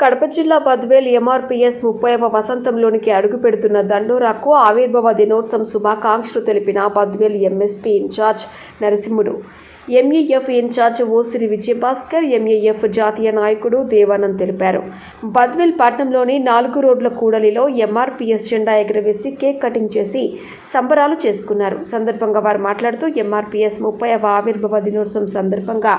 కడప జిల్లా బద్వేల్ ఎంఆర్పీఎస్ ముప్పైవ వసంతంలోనికి అడుగు పెడుతున్న దండోరాకు ఆవిర్భావ దినోత్సవం శుభాకాంక్షలు తెలిపిన Badvel MSP incharge Narasimhudu. MEF incharge Osiri Vijayabhaskar MEF జాతీయ నాయకుడు దేవానంద్ తెలిపారు. బద్వేల్ పట్టణంలోని నాలుగు రోడ్ల కూడలిలో ఎంఆర్పీఎస్ జెండా ఎగరవేసి కేక్ కటింగ్ చేసి సంబరాలు చేసుకున్నారు. సందర్భంగా వారు మాట్లాడుతూ ఎంఆర్పీఎస్ ముప్పైవ ఆవిర్భావ దినోత్సవం సందర్భంగా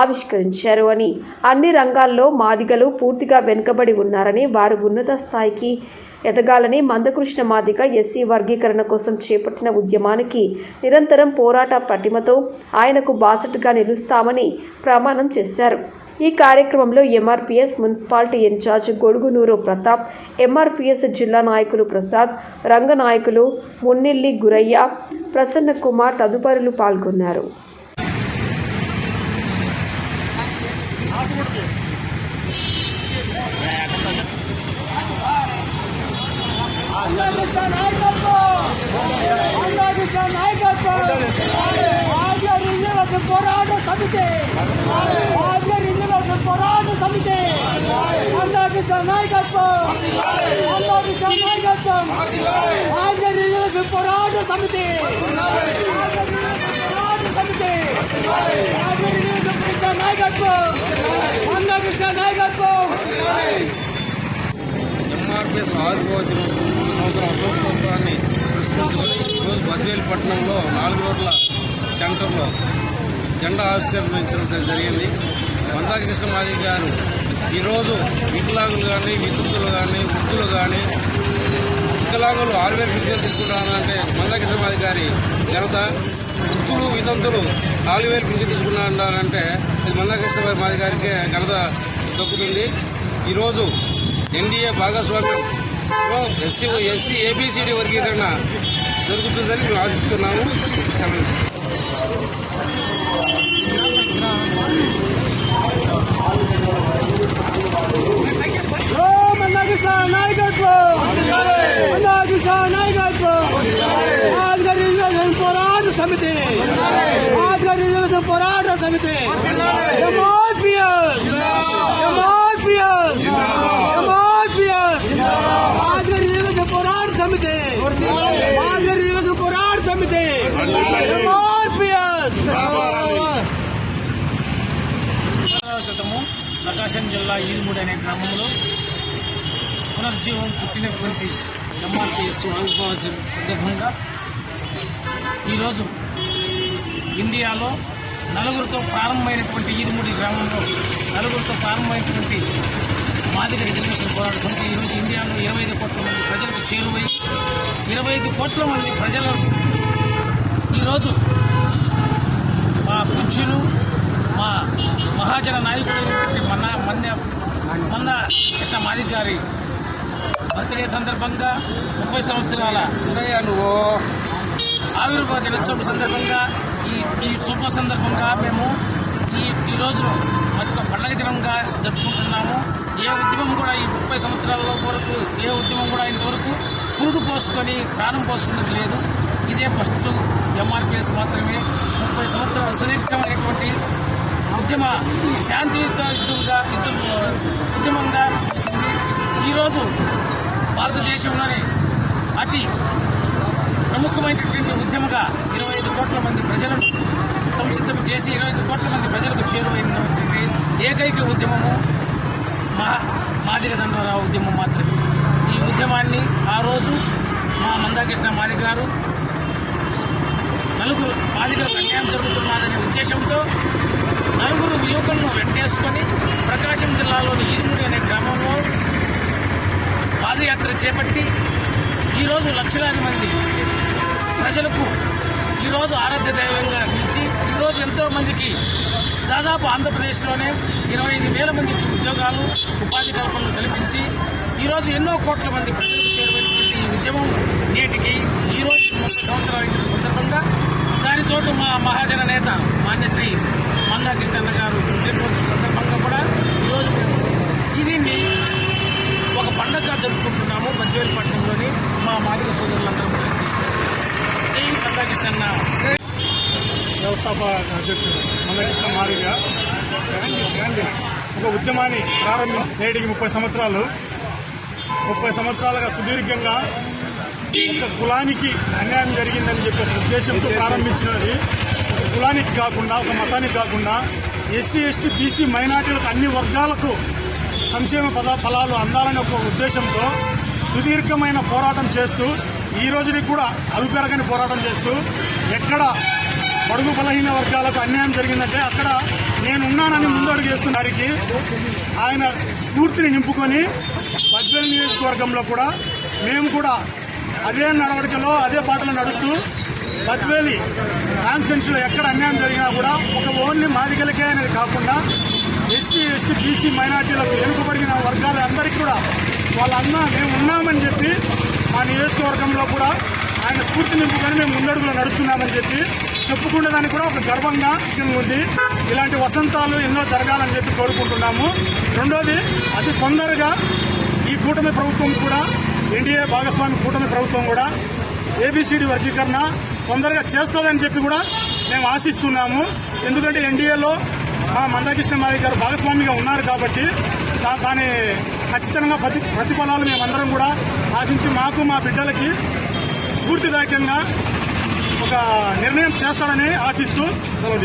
ఆవిష్కరించారు అని. అన్ని రంగాల్లో మాదిగలు పూర్తిగా వెనుకబడి ఉన్నారని వారు ఉన్నత స్థాయికి ఎదగాలని మందకృష్ణ మాదిగ ఎస్సీ వర్గీకరణ కోసం చేపట్టిన ఉద్యమానికి నిరంతరం పోరాట పటిమతో ఆయనకు బాసటగా నిలుస్తామని ప్రమాణం చేశారు. ఈ కార్యక్రమంలో MRPS municipality in charge Godugunuru Pratap MRPS జిల్లా నాయకులు ప్రసాద్ రంగ నాయకులు మున్నిల్లి గురయ్య ప్రసన్న కుమార్ తదుపరులు పాల్గొన్నారు ఆంధ్రప్రదేశ్ నాయకత్వం ఆంధ్రప్రదేశ్ నాయకత్వం ఆంధ్ర రిజర్వేషన్ పోరాట సమితి ఆంధ్ర రిజర్వేషన్ పోరాట సమితి ఆంధ్రప్రదేశ్ నాయకత్వం ఆంధ్రప్రదేశ్ నాయకత్వం ఆంధ్ర రిజర్వేషన్ పోరాట సమితి ఆంధ్ర రిజర్వేషన్ పోరాట సమితి ఆంధ్ర నాయకత్వం! ఆంధ్రప్రదేశ్ నాయకత్వం! ఎంఆర్పిఎస్ ఆరుగో సంవత్సరం అశోకోత్సవాన్ని పురస్కరించుకొని ఈరోజు బద్వేలు పట్టణంలో నాలుగు రోడ్ల సెంటర్లో జెండా ఆవిష్కరించడం జరిగింది. మందాకి కృష్ణమాది గారు ఈరోజు వికలాంగులు కానీ వికృతులు కానీ వృద్ధులు కానీ వికలాంగులు ఆరు వేల పింఛన్లు తీసుకుంటున్నారంటే మందాకి ఘనత వృద్ధులు వితంతులు నాలుగు వేలు పింఛన్ తీసుకున్నారంటే ఇది మందాకి కృష్ణమాది ఘనత దక్కుతుంది. ఈరోజు ఎన్డీఏ భాగస్వామ్యం ఎస్సీ ఎస్సీ ఏబిసిడి వర్గీకరణ జరుగుతుందని మేము ఆశిస్తున్నాము. సెలవు మందకృష్ణ నాయకత్వం ఆంధ్ర రిజర్వేషన్ పోరాట సమితి ఆంధ్ర రిజర్వేషన్ పోరాట సమితి MRPS MRPS MRPS Andhra reservation పోరాట సమితి ఆంధ్ర రిజర్వేషన్ పోరాట సమితి ఎంఆర్పిఎస్ సంవత్సరాల క్రితము ప్రకాశం జిల్లా ఈరుమూడి అనే గ్రామంలో పునర్జీవం పుట్టినటువంటి ఎంఆర్పిఎస్ ఆవిర్భావ సందర్భంగా ఈరోజు ఇండియాలో నలుగురితో ప్రారంభమైనటువంటి ఈరుమూడి గ్రామంలో నలుగురితో ప్రారంభమైనటువంటి మాదిగ రిజర్వేషన్ పోరాట సమితి ఈరోజు ఇండియాలో ఇరవై ఐదు కోట్ల మంది ప్రజలకు చేరువై ఇరవై ఐదు కోట్ల మంది ప్రజలు ఈరోజు మా పూజ్యులు మా మహాజన నాయకుడైనటువంటి మన్న మంద మంద కృష్ణ మాదిక్ గారి బర్త్డే సందర్భంగా ముప్పై సంవత్సరాల నువ్వు ఆవిర్భావ దినోత్సవం సందర్భంగా ఈ ఈ శుభ సందర్భంగా మేము ఈ ఈ రోజును మరొక పండగ దినంగా జరుపుకుంటున్నాము. ఏ ఉద్యమం కూడా ఈ ముప్పై సంవత్సరాల వరకు ఏ ఉద్యమం కూడా ఇంతవరకు పురుడు పోసుకొని ప్రాణం పోసుకున్నది లేదు. ఇదే ఫస్ట్ ఎంఆర్పిఎస్ మాత్రమే. ముప్పై సంవత్సరాల సుదీర్ఘమైనటువంటి ఉద్యమ శాంతియుత యుద్ధంగా యుద్ధం ఉద్యమంగా ఈరోజు భారతదేశంలోని అతి ప్రముఖమైనటువంటి ఉద్యమగా ఇరవై ఐదు కోట్ల మంది ప్రజలను సంసిద్ధం చేసి ఇరవై ఐదు కోట్ల మంది ప్రజలకు చేరువైనటువంటి ఏకైక ఉద్యమము మా మాదిగ దండోరావు ఉద్యమం మాత్రమే. ఈ ఉద్యమాన్ని ఆ రోజు మా మందాకృష్ణ మాదిగ గారు నలుగురు మాదిగలకు అన్యాయం జరుగుతున్నదనే ఉద్దేశంతో నలుగురు యువకులను వెంటేసుకొని ప్రకాశం జిల్లాలోని ఈరుముడి అనే గ్రామంలో పాదయాత్ర చేపట్టి ఈరోజు లక్షలాది మంది ప్రజలకు ఈరోజు ఆరాధ్య దైవంగా నిలిచి ఈరోజు ఎంతో మందికి దాదాపు ఆంధ్రప్రదేశ్లోనే ఇరవై ఐదు వేల మందికి ఉద్యోగాలు ఉపాధి కల్పనలు కల్పించి ఈరోజు ఎన్నో కోట్ల మంది ప్రజలకు చేరువైనటువంటి ఈ ఉద్యమం నేటికి ఈరోజు ముప్పై సంవత్సరాలు ఇచ్చిన సందర్భంగా దాని చోటు మా మహాజన నేత మాన్యశ్రీ కృష్ణన్న గారు పుట్టినరోజు సందర్భంగా కూడా ఈరోజు మేము దీన్ని జరుపుకుంటున్నాము బద్వేలు పట్టణంలోని మా మాదిక సోదరులందరం కలిసి. జై మందాకృష్ణ వ్యవస్థాపక అధ్యక్షుడు మల్లకృష్ణ మారిగా ఒక ఉద్యమాన్ని ప్రారంభం నేటికి ముప్పై సంవత్సరాలు. ముప్పై సంవత్సరాలుగా సుదీర్ఘంగా ఒక కులానికి అన్యాయం జరిగిందని చెప్పి ఉద్దేశంతో ప్రారంభించినది. ఒక కులానికి కాకుండా ఒక మతానికి కాకుండా ఎస్సీ ఎస్టీ బీసీ మైనార్టీలకు అన్ని వర్గాలకు సంక్షేమ పద ఫలాలు అందాలనే ఒక ఉద్దేశంతో సుదీర్ఘమైన పోరాటం చేస్తూ ఈ రోజుని కూడా అలుపెరగని పోరాటం చేస్తూ ఎక్కడ పడుగు బలహీన వర్గాలకు అన్యాయం జరిగిందంటే అక్కడ నేనున్నానని ముందడుగు వేస్తున్న వారికి ఆయన స్ఫూర్తిని నింపుకొని బద్వేల్ నియోజకవర్గంలో కూడా మేము కూడా అదే నడవడికలో అదే పాటలు నడుస్తూ పద్వేలి కాన్స్టెన్సీలో ఎక్కడ అన్యాయం జరిగినా కూడా ఒక ఓన్లీ మాదిగలకే అనేది కాకుండా ఎస్సీ ఎస్టీ బీసీ మైనార్టీలకు వెనుకబడిన వర్గాల అందరికీ కూడా వాళ్ళన్నా మేము ఉన్నామని చెప్పి మా నియోజకవర్గంలో కూడా ఆయన స్ఫూర్తి నింపుకొని మేము ముందడుగులో నడుస్తున్నామని చెప్పి చెప్పుకునే దానికి కూడా ఒక గర్వంగా ఉంది. ఇలాంటి వసంతాలు ఎన్నో జరగాలని చెప్పి కోరుకుంటున్నాము. రెండోది అతి తొందరగా ఈ కూటమి ప్రభుత్వం కూడా ఎన్డీఏ భాగస్వామి కూటమి ప్రభుత్వం కూడా ఏబిసిడి వర్గీకరణ తొందరగా చేస్తుందని చెప్పి కూడా మేము ఆశిస్తున్నాము. ఎందుకంటే ఎన్డీఏలో మందాకృష్ణ మాది గారు భాగస్వామిగా ఉన్నారు కాబట్టి దాని ఖచ్చితంగా ప్రతి ప్రతిఫలాలు మేమందరం కూడా ఆశించి మాకు మా బిడ్డలకి స్ఫూర్తిదాయకంగా ఒక నిర్ణయం చేస్తాడని ఆశిస్తూ సెలవు